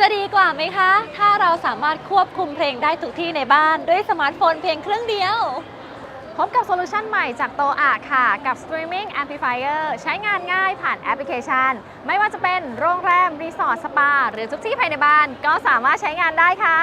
จะดีกว่าไหมคะ ถ้าเราสามารถควบคุมเพลงได้ทุกที่ในบ้านด้วยสมาร์ทโฟนเพียงเครื่องเดียว พบกับโซลูชันใหม่จากโตอาค่ะ กับ Streaming Amplifier ใช้งานง่ายผ่านแอปพลิเคชัน ไม่ว่าจะเป็นโรงแรม รีสอร์ท สปา หรือทุกที่ภายในบ้าน ก็สามารถใช้งานได้ค่ะ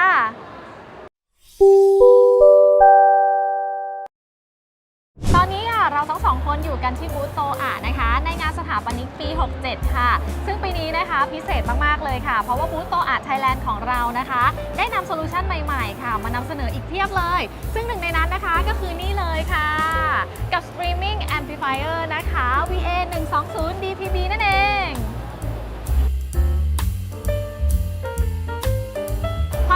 กันที่บูธโตอานะคะ ในงานสถาปนิกปี 67 ค่ะ ซึ่งปีนี้นะคะพิเศษมาก ๆ เลยค่ะ เพราะว่าบูธโตอาไทยแลนด์ของเรานะคะ ได้นำโซลูชันใหม่ ๆ ค่ะ มานำเสนออีกเทียบเลย ซึ่งหนึ่งในนั้นนะคะก็คือนี่เลยค่ะ กับ Streaming Amplifier นะคะ VA 120 DPB นั่นเอง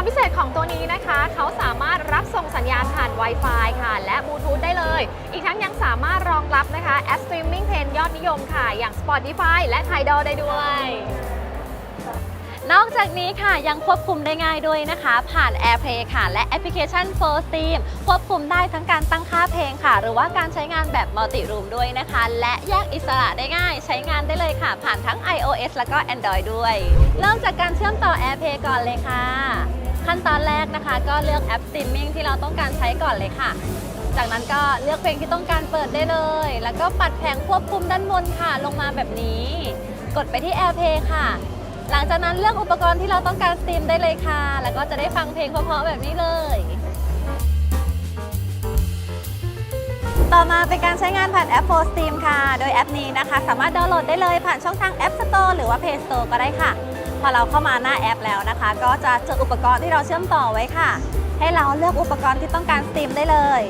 พิเศษของตัวนี้นะคะ เขาสามารถรับส่งสัญญาณผ่าน Wi-Fi ค่ะ และบลูทูธได้เลย อีกทั้งยังสามารถรองรับนะคะแอปสตรีมมิ่งเพลงยอดนิยมค่ะ อย่าง Spotify และ Tidal ได้ด้วย นอกจากนี้ค่ะยังควบคุมได้ง่ายด้วยนะคะ ผ่าน AirPlay ค่ะ และแอปพลิเคชัน For Steam ควบคุมได้ทั้งการตั้งค่าเพลงค่ะ หรือว่าการใช้งานแบบ Multi Room ด้วยนะคะ และแยกอิสระได้ง่าย ใช้งานได้เลยค่ะ ผ่านทั้ง iOS แล้วก็ Android ด้วย เริ่มจากการเชื่อมต่อ AirPlay ก่อนเลยค่ะ ขั้นตอนแรกนะคะ ก็เลือกแอป Streaming ที่เราต้องการใช้ก่อนเลยค่ะ จากนั้นก็เลือกเพลงที่ต้องการเปิดได้เลย แล้วก็ปัดแผงควบคุมด้านบนค่ะ ลงมาแบบนี้ กดไปที่ AirPlay ค่ะ หลังจากนั้นเลือกอุปกรณ์ที่เราต้องการสตรีมได้เลยค่ะ แล้วก็จะได้ฟังเพลงเพราะๆแบบนี้เลยต่อมาเป็นการใช้งานผ่านแอป For Steam ค่ะ โดยแอปนี้นะคะ สามารถดาวน์โหลดได้เลยผ่านช่องทาง App Store หรือว่า Play Store ก็ได้ค่ะ พอเราเข้ามาหน้าแอปแล้วนะคะ ก็จะเจออุปกรณ์ที่เราเชื่อมต่อไว้ค่ะ ให้เราเลือกอุปกรณ์ที่ต้องการสตรีมได้เลย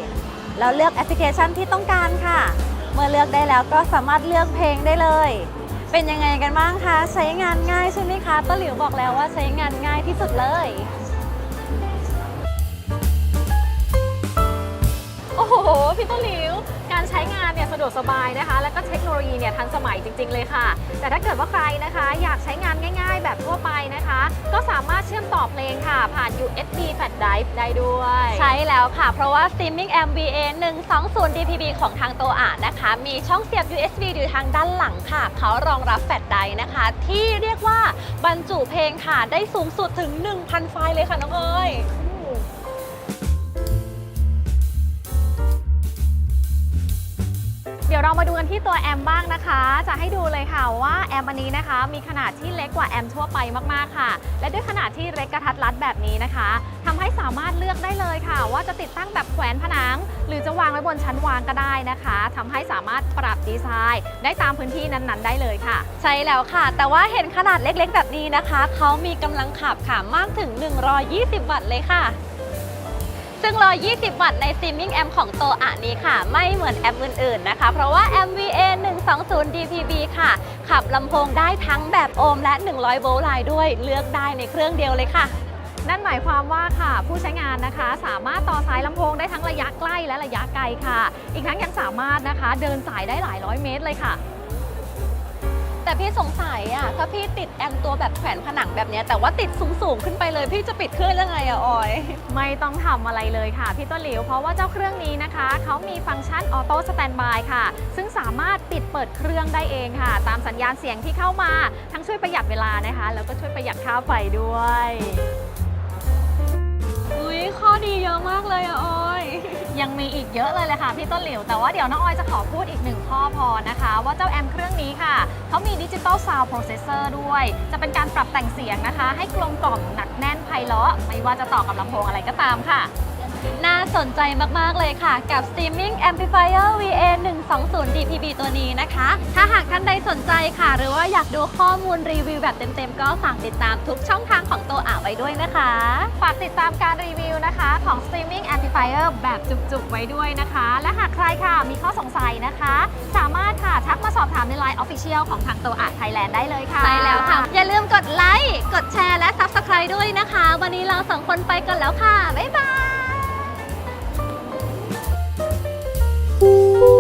แล้วเลือกแอปพลิเคชันที่ต้องการค่ะ เมื่อเลือกได้แล้วก็สามารถเลือกเพลงได้เลย เป็นยังไงกันบ้างคะ ใช้งานง่ายใช่ไหมคะต้นหลิวบอกแล้วว่าใช้งานง่ายที่สุดเลยโอ้โหพี่ต้นหลิว งานเนี่ยสะดวกสบายนะคะ แล้วก็เทคโนโลยีเนี่ยทันสมัยจริง ๆ เลยค่ะ แต่ถ้าเกิดว่าใครนะคะ อยากใช้งานง่าย ๆ แบบทั่วไปนะคะ ก็สามารถเชื่อมต่อเพลงค่ะ ผ่าน USB Flash Drive ได้ด้วย ใช่แล้วค่ะ เพราะว่า Streaming MVA 120 DPB ของทางโตอานะคะ มีช่องเสียบ USB อยู่ทางด้านหลังค่ะ เขารองรับแฟลชไดรฟ์นะคะ ที่เรียกว่าบรรจุเพลงค่ะ ได้สูงสุดถึง 1,000 ไฟล์เลยค่ะน้องเอ้ย ดี๋ยวเรามาดูกันที่ตัวแอมบ้างนะคะ จะให้ดูเลยค่ะว่าแอมอันนี้นะคะ มีขนาดที่เล็กกว่าแอมทั่วไปมากๆค่ะ และด้วยขนาดที่เล็กกระทัดรัดแบบนี้นะคะทำให้สามารถเลือกได้เลยค่ะ ว่าจะติดตั้งแบบแขวนผนัง หรือจะวางไว้บนชั้นวางก็ได้นะคะทำให้สามารถปรับดีไซน์ ได้ตามพื้นที่นั้นๆ ได้เลยค่ะ ใช่แล้วค่ะ แต่ว่าเห็นขนาดเล็กๆ แบบนี้นะคะเขามีกำลังขับค่ะมากถึง 120 วัตต์เลยค่ะ ซึ่ง120 วัตต์ใน Streaming Amp ของโตอะนี้ค่ะ ไม่เหมือนแอมอื่นๆนะคะ เพราะว่า MVA 120 DPB ค่ะ ขับลำโพงได้ทั้งแบบโอห์มและ 100 โวลต์ไลน์ด้วยเลือกได้ในเครื่องเดียวเลยค่ะ นั่นหมายความว่าค่ะ ผู้ใช้งานนะคะ สามารถต่อสายลำโพงได้ทั้งระยะใกล้และระยะไกลค่ะ อีกทั้งยังสามารถนะคะ เดินสายได้หลายร้อยเมตรเลยค่ะ แต่พี่สงสัยอะถ้าพี่ติดแอมป์ตัวแบบแขวนผนังแบบเนี้ยแต่ว่าติดสูงๆขึ้นไปเลย พี่จะปิดเครื่องยังไงอะออย ไม่ต้องทำอะไรเลยค่ะพี่ต้นหลิวเพราะว่าเจ้าเครื่องนี้นะคะ เขามีฟังก์ชันออโต้สแตนบายค่ะ ซึ่งสามารถปิดเปิดเครื่องได้เองค่ะ ตามสัญญาณเสียงที่เข้ามา ทั้งช่วยประหยัดเวลานะคะ แล้วก็ช่วยประหยัดค่าไฟด้วย อุ้ยข้อดี ยังมีอีกเยอะเลยเลยค่ะพี่ต้นหลิว แต่ว่าเดี๋ยวน้องออยจะขอพูดอีกหนึ่งข้อพอนะคะ ว่าเจ้าแอมเครื่องนี้ค่ะ เขามีดิจิตอลซาวด์โปรเซสเซอร์ด้วย จะเป็นการปรับแต่งเสียงนะคะ ให้กลมกล่อมหนักแน่นไพเราะไม่ว่าจะต่อกับลำโพงอะไรก็ตามค่ะ น่าสนใจมาก ๆ เลยค่ะ กับ Streaming Amplifier VA 120 DPB ตัวนี้นะคะ ถ้าหากท่านใดสนใจค่ะ หรือว่าอยากดูข้อมูลรีวิวแบบเต็ม ๆ ก็ฝากติดตามทุกช่องทางของ อ่าไว้ด้วยนะคะ ฝากติดตามการรีวิวนะคะของ Streaming Amplifier แบบจุกๆ ไว้ด้วยนะคะ และหากใครค่ะมีข้อสงสัยนะคะ สามารถค่ะทักมาสอบถามใน Line Official ของทางตัวอาไทยแลนด์ได้เลยค่ะ ใช่แล้วค่ะ อย่าลืมกดไลค์ กดแชร์และ Subscribe ด้วยนะคะ วันนี้เราสองคนไปกันแล้วค่ะ บ๊ายบาย